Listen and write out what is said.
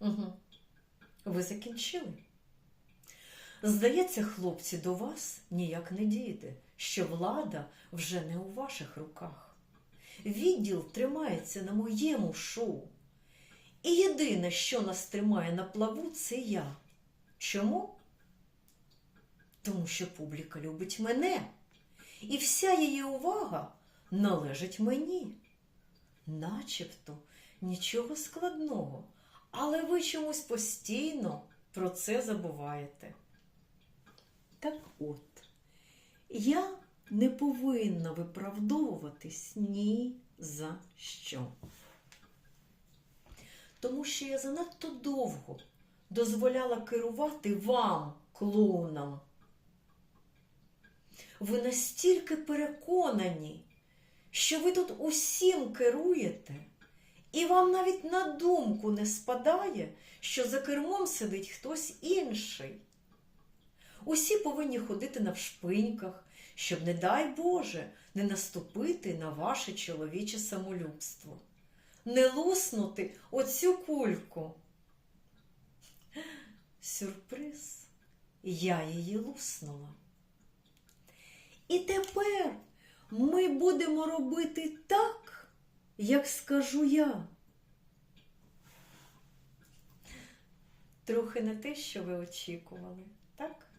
Угу. Ви закінчили? Здається, хлопці, до вас ніяк не дійде, що влада вже не у ваших руках. Відділ тримається на моєму шоу. І єдине, що нас тримає на плаву, це я. Чому? Тому що публіка любить мене, і вся її увага належить мені. Начебто нічого складного, але ви чомусь постійно про це забуваєте. Так от, я не повинна виправдовуватись ні за що. Тому що я занадто довго дозволяла керувати вам, клоунам. Ви настільки переконані, що ви тут усім керуєте, і вам навіть на думку не спадає, що за кермом сидить хтось інший. Усі повинні ходити навшпиньках, щоб, не дай Боже, не наступити на ваше чоловіче самолюбство, не луснути оцю кульку. Сюрприз, я її луснула. І тепер ми будемо робити так, як скажу я. Трохи не те, що ви очікували, так?